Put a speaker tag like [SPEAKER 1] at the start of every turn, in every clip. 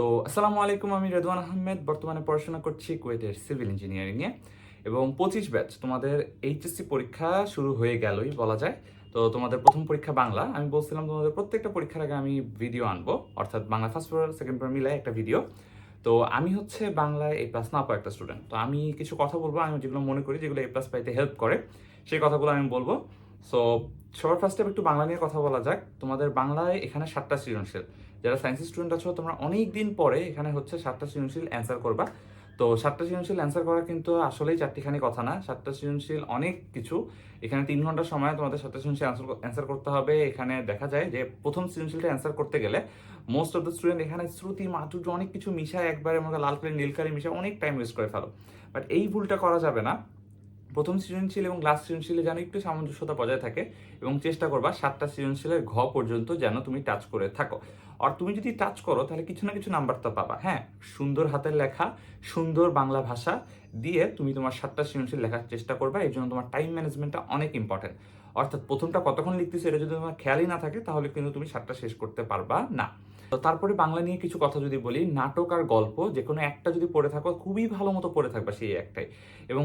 [SPEAKER 1] তো আসসালামু আলাইকুম, আমি রেদওয়ান আহমেদ। বর্তমানে পড়াশোনা করছি কুয়েতের সিভিল ইঞ্জিনিয়ারিং এ এবং পঁচিশ ব্যাচ। তোমাদের এইচএসসি পরীক্ষা শুরু হয়ে গেলই বলা যায়। তো তোমাদের প্রথম পরীক্ষা বাংলা। আমি বলছিলাম তোমাদের প্রত্যেকটা পরীক্ষার আগে আমি ভিডিও আনব। অর্থাৎ Bangla first paper second paper মিলাই একটা ভিডিও। তো আমি হচ্ছে বাংলায় এ প্লাস না পাওয়া একটা স্টুডেন্ট তো আমি কিছু কথা বলব, আমি যেগুলো মনে করি, যেগুলো এ প্লাস পাইতে হেল্প করে, সেই কথাগুলো আমি বলব। সো সবার ফার্স্টে একটু বাংলা নিয়ে কথা বলা যাক। তোমাদের বাংলায় এখানে সাতটা সৃজনশীল। যারা সায়েন্সের স্টুডেন্ট আছো, তোমরা অনেক দিন পরে এখানে হচ্ছে সাতটা সৃজনশীল অ্যান্সার করবা। তো সাতটা সৃজনশীল অ্যান্সার করা কিন্তু আসলেই চারটিখানি কথা না। সাতটা সৃজনশীল অনেক কিছু। এখানে তিন ঘণ্টার সময় তোমাদের সাতটা সৃজনশীল অ্যান্সার করতে হবে। এখানে দেখা যায় যে প্রথম সৃজনশীলটা অ্যান্সার করতে গেলে মোস্ট অফ দ্য স্টুডেন্ট এখানে শ্রুতি, মাধুর্য অনেক কিছু মিশায়, একবারে মধ্যে লাল কালি, নীল কালি মিশায় অনেক টাইম ওয়েস্ট করে ফেলো। বাট এই ভুলটা করা যাবে না। প্রথম সৃজনশীল এবং লাস্ট সৃজনশীলে যেন একটু সামঞ্জস্যতা বজায় থাকে এবং চেষ্টা করবা সাতটা সৃজনশীলের ঘ পর্যন্ত যেন তুমি টাচ করে থাকো। আর তুমি যদি টাচ করো, তাহলে কিছু না কিছু নাম্বার তো পাবা। হ্যাঁ সুন্দর হাতের লেখা, সুন্দর বাংলা ভাষা দিয়ে তুমি তোমার সাতটা সৃজনশীল লেখার চেষ্টা করবা এই জন্য তোমার টাইম ম্যানেজমেন্টটা অনেক ইম্পর্টেন্ট অর্থাৎ প্রথমটা কতক্ষণ লিখতেছো এটা যদি তোমার খেয়ালই না থাকে, তাহলে কিন্তু তুমি সাতটা শেষ করতে পারবা না। তো তারপরে বাংলা নিয়ে কিছু কথা যদি বলি, নাটক আর গল্প যে কোনো একটা যদি পড়ে থাকো, খুবই ভালো মতো পড়ে থাকবা সেই একটাই। এবং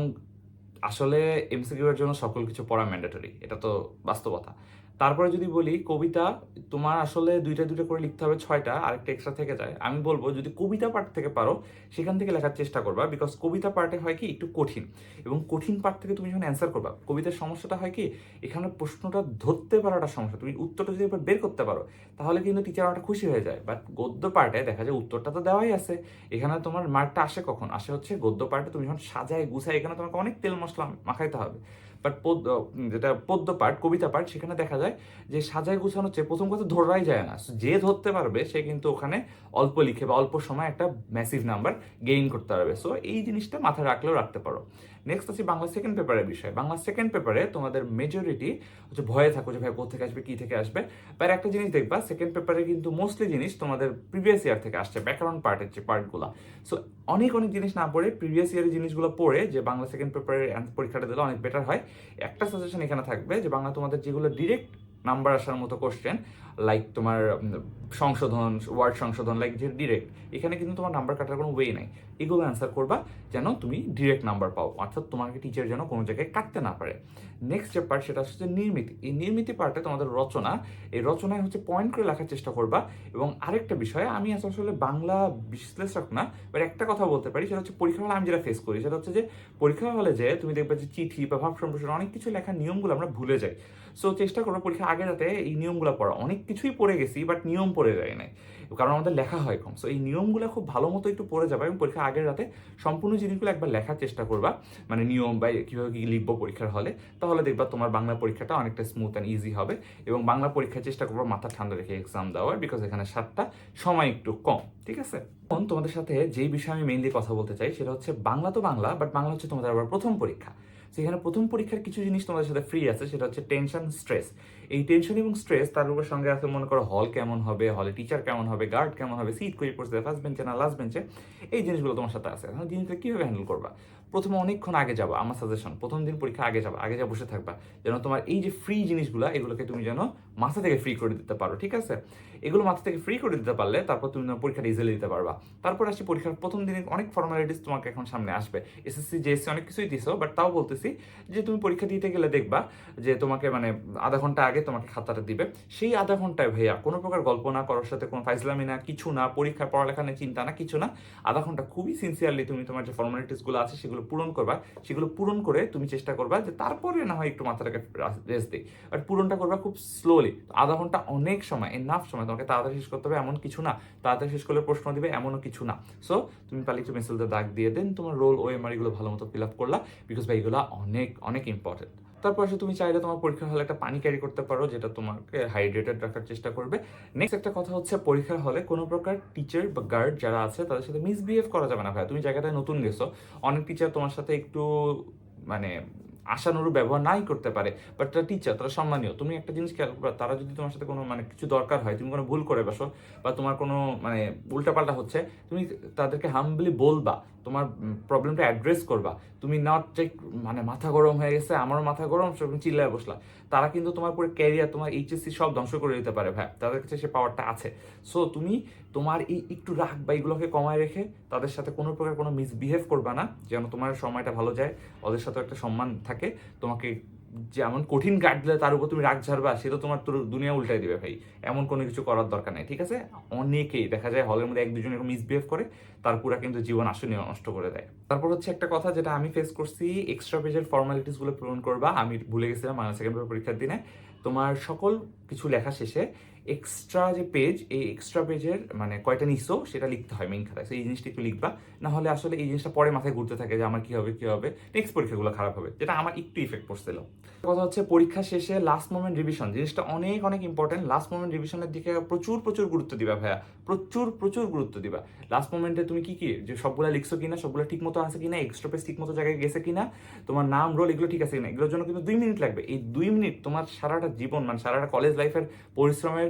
[SPEAKER 1] আসলে এমসিকিউ এর জন্য সকল কিছু পড়া ম্যান্ডেটরি এটা তো বাস্তবতা। তারপরে যদি বলি কবিতা, তোমার আসলে দুইটা দুইটা করে লিখতে হবে, ছয়টা, আরেকটা এক্সট্রা থেকে যায়। আমি বলব যদি কবিতা পার্ট থেকে পারো, সেখান থেকে লেখার চেষ্টা করবা বিকজ কবিতা পার্টে হয় কি একটু কঠিন। এবং কঠিন পার্ট থেকে তুমি যখন অ্যান্সার করবা, কবিতার সমস্যাটা হয় কি, এখানে প্রশ্নটা ধরতে পারাটা সমস্যা। তুমি উত্তরটা যদি বের করতে পারো, তাহলে কিন্তু টিচার অনেকটা খুশি হয়ে যায়। বাট গদ্য পার্টে দেখা যায় উত্তরটা তো দেওয়াই আছে। এখানে তোমার মার্কটা আসে কখন? আসে হচ্ছে গদ্য পার্টে তুমি যখন সাজায়, গুছায়, এখানে তোমাকে অনেক তেল মশলা মাখাইতে হবে। বাট পদ্য যেটা পদ্য পাঠ কবিতা পাঠ সেখানে দেখা যায় যে সাজায় গুছানো হচ্ছে প্রথম কথা ধরাই যায় না। যে ধরতে পারবে, সে কিন্তু ওখানে অল্প লিখে বা অল্প সময় একটা ম্যাসিভ নাম্বার গেইন করতে পারবে। সো এই জিনিসটা মাথায় রাখলেও রাখতে পারো। নেক্সট আছে বাংলা সেকেন্ড পেপারের বিষয়। বাংলা সেকেন্ড পেপারে তোমাদের মেজরিটি হচ্ছে ভয়ে থাকো যে ভাই কোথা থেকে আসবে, কী থেকে আসবে। বাট একটা জিনিস দেখবা সেকেন্ড পেপারে কিন্তু মোস্টলি জিনিস তোমাদের প্রিভিয়াস ইয়ার থেকে আসছে, ব্যাকরণ পার্টের যে পার্টগুলো সো অনেক অনেক জিনিস না পড়ে প্রিভিয়াস ইয়ারের জিনিসগুলো পড়ে যে বাংলা সেকেন্ড পেপারের পরীক্ষাটা দিলে অনেক বেটার হয়। একটা সাজেশন এখানে থাকবে যে বাংলা তোমাদের যেগুলো ডিরেক্ট নাম্বার আসার মতো কোশ্চেন লাইক তোমার সংশোধন ওয়ার্ড সংশোধন লাইক যে ডিরেক্ট এখানে কিন্তু তোমার নাম্বার কাটার কোনো ওয়ে নাই। এগুলো অ্যান্সার করবা যেন তুমি ডিরেক্ট নাম্বার পাও, অর্থাৎ তোমাকে টিচার যেন কোনো জায়গায় কাটতে না পারে। নেক্সট যে পার্ট সেটা হচ্ছে নির্মিতি। এই নির্মিতি পার্টে তোমাদের রচনা, এই রচনায় হচ্ছে পয়েন্ট করে লেখার চেষ্টা করবা। এবং আরেকটা বিষয়, আমি আসলে বাংলা বিশ্লেষক না বাট একটা কথা বলতে পারি, সেটা হচ্ছে পরীক্ষা হলে আমি যেটা ফেস করি, সেটা হচ্ছে যে পরীক্ষা হলে যে তুমি দেখবে যে চিঠি বা ভাব সম্প্রসারণ, অনেক কিছু লেখার নিয়মগুলো আমরা ভুলে যাই। সো চেষ্টা করব পরীক্ষা আগে যাতে এই নিয়মগুলো পড়া। অনেক কিছুই পড়ে গেছি বাট নিয়ম পড়ে যায় নাই। কারণ আমাদের লেখা হয় কম। সো এই নিয়মগুলো খুব ভালো মতো একটু পড়ে যাবে এবং পরীক্ষা আগের রাতে সম্পূর্ণ জিনিসগুলো একবার লেখার চেষ্টা করবা। মানে নিয়ম বা কীভাবে কী লিখব পরীক্ষার হলে, তাহলে দেখবা তোমার বাংলা পরীক্ষাটা অনেকটা স্মুথ অ্যান্ড ইজি হবে এবং বাংলা পরীক্ষার চেষ্টা করব মাথা ঠান্ডা রেখে এক্সাম দেওয়ার বিকজ এখানে সাতটা সময় একটু কম, ঠিক আছে? এখন তোমাদের সাথে যেই বিষয়ে আমি মেইনলি কথা বলতে চাই, সেটা হচ্ছে বাংলা তো বাংলা বাট বাংলা হচ্ছে তোমাদের আবার প্রথম পরীক্ষা। সেখানে প্রথম পরীক্ষার কিছু জিনিস তোমাদের সাথে ফ্রি আছে, সেটা হচ্ছে টেনশন স্ট্রেস এই টেনশন এবং স্ট্রেস তার উপর সঙ্গে আছে, মনে করো হল কেমন হবে হলে টিচার কেমন হবে গার্ড কেমন হবে সিট কই পড়ছে ফার্স্ট বেঞ্চে না লাস্ট বেঞ্চে এই জিনিসগুলো তোমার সাথে আছে। এখন জিনিসটা কীভাবে হ্যান্ডেল করবা? প্রথমে অনেকক্ষণ আগে যাবা, আমার সাজেশন প্রথম দিন পরীক্ষা, আগে যাবা, আগে যা বসে থাকবা, যেন তোমার এই যে ফ্রি জিনিসগুলো, এগুলোকে তুমি যেন মাথা থেকে ফ্রি করে দিতে পারো, ঠিক আছে? এগুলো মাথা থেকে ফ্রি করে দিতে পারলে তারপর তুমি তোমার পরীক্ষাটা ইজিলি দিতে পারবা। তারপর আসি পরীক্ষার প্রথম দিনে অনেক ফর্মালিটিস তোমাকে এখন সামনে আসবে। এসএসসি জেএসসি অনেক কিছুই দিছো বাট তাও বলতেছি যে তুমি পরীক্ষা দিতে গেলে দেখবা যে তোমাকে মানে আধা ঘণ্টা আগে তোমাকে খাতাটা দিবে। সেই আধা ঘন্টায় ভাইয়া কোনো প্রকার গল্প না, করার সাথে কোনো ফাইজলামি না, কিছু না পরীক্ষার পড়ালেখা নিয়ে চিন্তা না, কিছু না। আধা ঘণ্টা খুবই সিনসিয়ারলি তুমি তোমার যে ফর্মালিটিসগুলো আছে সেগুলো পূরণ করবা। সেগুলো পূরণ করে তুমি চেষ্টা করবা যে তারপরে না হয় একটু মাথাটাকে রেস্ট দিই। বাট পূরণটা করবা খুব স্লোলি আধা ঘণ্টা অনেক সময় এনাফ সময় তোমাকে তাড়াতাড়ি শেষ করতে হবে, এমন কিছু না। তাড়াতাড়ি শেষ করলে প্রশ্ন দিবে, এমনও কিছু না। সো তুমি পালি একটু পেন্সিলতে দাগ দিয়ে দেন, তোমার রোল ওএমআর এগুলো ভালো মতো ফিল আপ করলা বিকজ ভাই এগুলো অনেক অনেক ইম্পর্টেন্ট তারপর আসলে তুমি চাইলে তোমার পরীক্ষার হলে একটা পানি ক্যারি করতে পারো, যেটা তোমাকে হাইড্রেটেড রাখার চেষ্টা করবে। নেক্সট একটা কথা হচ্ছে, পরীক্ষার হলে কোনো প্রকার টিচার বা গার্ড যারা আছে, তাদের সাথে মিসবিহেভ করা যাবে না ভাই তুমি জায়গাটায় নতুন গেছো, অনেক টিচার তোমার সাথে একটু মানে আশানুরূপ ব্যবহার নাই করতে পারে। বাট তারা টিচার তারা সম্মানীয়। তুমি একটা জিনিস খেয়াল করবে, তারা যদি তোমার সাথে কোনো মানে কিছু দরকার হয়, তুমি কোনো ভুল করে বসো বা তোমার কোনো মানে উল্টাপাল্টা হচ্ছে, তুমি তাদেরকে হাম্বলি বলবা, তোমার প্রবলেমটা অ্যাড্রেস করবা। তুমি নট যে মানে মাথা গরম হয়ে গেছে, আমারও মাথা গরম সব চিল্লায় বসলা। তারা কিন্তু তোমার পুরো ক্যারিয়ার তোমার এইচএসসি সব ধ্বংস করে দিতে পারে, ভাই। তাদের কাছে সে পাওয়ারটা আছে। সো তুমি তোমার এই একটু রাগ বা এগুলোকে কমায় রেখে তাদের সাথে কোনো প্রকার কোনো মিসবিহেভ করবা না, যেন তোমার সময়টা ভালো যায়, ওদের সাথে একটা সম্মান থাকে। তোমাকে যেমন কঠিন গার্ড দিলে তার উপর তুমি রাগ ঝাড়বা সেটা তোমার তোর দুনিয়া উল্টাই দেবে ভাই। এমন কোনো কিছু করার দরকার নেই, ঠিক আছে? অনেকেই, দেখা যায় হলের মধ্যে এক দুজন এরকম মিসবিহেভ করে, তার পুরা কিন্তু জীবন আসলে নষ্ট করে দেয়। তারপর হচ্ছে একটা কথা যেটা আমি ফেস করছি এক্সট্রা পেজের ফর্মালিটিসগুলো পূরণ করবা, আমি ভুলে গেছিলাম মানে সেকেন্ড পরীক্ষার দিনে। তোমার সকল কিছু লেখা শেষে এক্সট্রা যে পেজ এই এক্সট্রা পেজের মানে কয়টা নিছো সেটা লিখতে হয় মেইন খাতায়। এই জিনিসটা একটু লিখবা, না হলে আসলে এই জিনিসটা পরে মাথায় ঘুরতে থাকে যে আমার কি হবে কি হবে। নেক্সট পরীক্ষাগুলো খারাপ হবে, যেটা আমার একটু ইফেক্ট পড়ছিল। কথা হচ্ছে পরীক্ষা শেষে লাস্ট মোমেন্ট রিভিশন জিনিসটা অনেক অনেক ইম্পর্টেন্ট লাস্ট মোমেন্ট রিভিশনের দিকে প্রচুর প্রচুর গুরুত্ব দিবা ভাইয়া। প্রচুর প্রচুর গুরুত্ব দিবা। লাস্ট মোমেন্টে তুমি কি কি? যে সবগুলো লিখছো কিনা, সবগুলো ঠিক মতো আছে কিনা এক্সট্রা পেজ ঠিক মতো জায়গায় গেছে কিনা, তোমার নাম রোল এগুলো ঠিক আছে কিনা, এগুলোর জন্য কিন্তু দুই মিনিট লাগবে। এই দুই মিনিট তোমার সারাটা জীবন মানে সারাটা কলেজ লাইফের পরিশ্রমের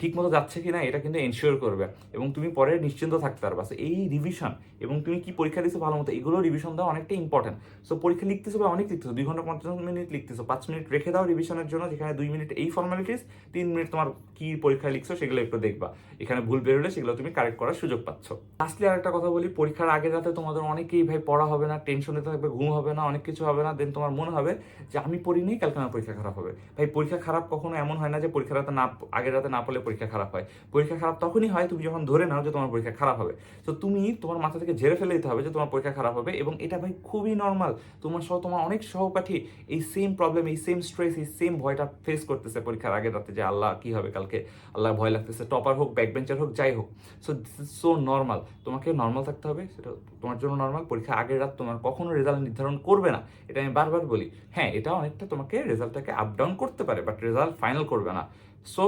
[SPEAKER 1] ঠিক মতো যাচ্ছে কিনা এটা কিন্তু এনশিওর করবে। এবং তুমি পরে নিশ্চিন্ত থাকতে পারবা। So, এই রিভিশন এবং তুমি কি পরীক্ষা দিছো ভালো মতো এগুলো রিভিশন দেওয়া অনেকটা ইম্পর্টেন্ট সো পরীক্ষা লিখতেছো বা অনেক লিখতেছো দুই ঘণ্টা পঞ্চাশ মিনিট লিখতেছো পাঁচ মিনিট রেখে দাও রিভিশনের জন্য যেখানে দুই মিনিট এই ফর্মালিটিস তিন মিনিট তোমার কি পরীক্ষা লিখছো সেগুলো একটু দেখবা। এখানে ভুল বেরোলে সেগুলো তুমি কারেক্ট করার সুযোগ পাচ্ছ। লাস্টলি আরেকটা কথা বলি পরীক্ষার আগে রাতে তোমাদের অনেকেই ভাই পড়া হবে না টেনশনে থাকবে ঘুম হবে না অনেক কিছু হবে না দেন তোমার মনে হবে যে আমি পড়িনি কালকে আমার পরীক্ষা খারাপ হবে। ভাই পরীক্ষা খারাপ কখনো এমন হয় না যে পরীক্ষা রাতে না, আগের রাতে না পড়লে পরীক্ষা খারাপ হয়। পরীক্ষা খারাপ তখনই হয় তুমি যখন ধরে নাও যে তোমার পরীক্ষা খারাপ হবে। তো তুমি তোমার মাথা থেকে ঝেড়ে ফেলে দিতে হবে যে তোমার পরীক্ষা খারাপ হবে এবং এটা ভাই খুবই নর্মাল তোমার সহ, তোমার অনেক সহপাঠী এই সেম প্রবলেম এই সেম স্ট্রেস এই সেম ভয়টা ফেস করতেছে পরীক্ষার আগের রাতে যে আল্লাহ কি হবে কালকে? আল্লাহ ভয় লাগতেছে। টপার হোক ব্যাক বেঞ্চার হোক, যাই হোক। So this is so normal তোমাকে নর্মাল থাকতে হবে, সেটা তোমার জন্য নর্মাল পরীক্ষা আগের রাত তোমার কখনো রেজাল্ট নির্ধারণ করবে না। এটা আমি বারবার বলি। হ্যাঁ এটা অনেকটা তোমাকে রেজাল্টটাকে আপ ডাউন করতে পারে বাট রেজাল্ট ফাইনাল করবে না। সো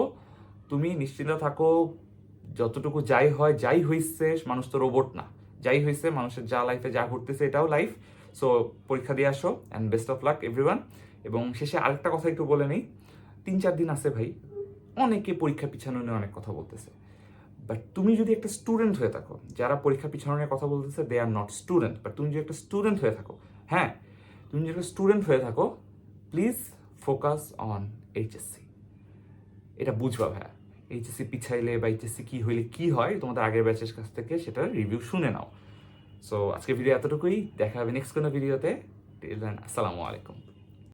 [SPEAKER 1] তুমি নিশ্চিন্ত থাকো, যতটুকু যাই হয়, যাই হইছে, মানুষ তো রোবট না। যাই হয়েছে মানুষের যা লাইফে যা ঘটতেছে, এটাও লাইফ সো পরীক্ষা দিয়ে আসো and best of luck everyone এবং শেষে আরেকটা কথা একটু বলে নেই। তিন চার দিন আছে ভাই, অনেকে পরীক্ষা পিছানো নিয়ে অনেক কথা বলতেছে। বাট তুমি যদি একটা স্টুডেন্ট হয়ে থাকো, যারা পরীক্ষা পিছানো নিয়ে কথা বলতেছে they are not student but তুমি যদি একটা স্টুডেন্ট হয়ে থাকো হ্যাঁ তুমি যদি একটা স্টুডেন্ট হয়ে থাকো প্লিজ ফোকাস অন এইচএসসি এটা বুঝবা ভাইয়া। এইচএসসি পিছাইলে বা এইচএসসি কী হইলে কি হয়, তোমাদের আগের ব্যাচের কাছ থেকে সেটার রিভিউ শুনে নাও। সো আজকে ভিডিও এতটুকুই। দেখা হবে নেক্সট কোনো ভিডিওতে আসসালামু আলাইকুম।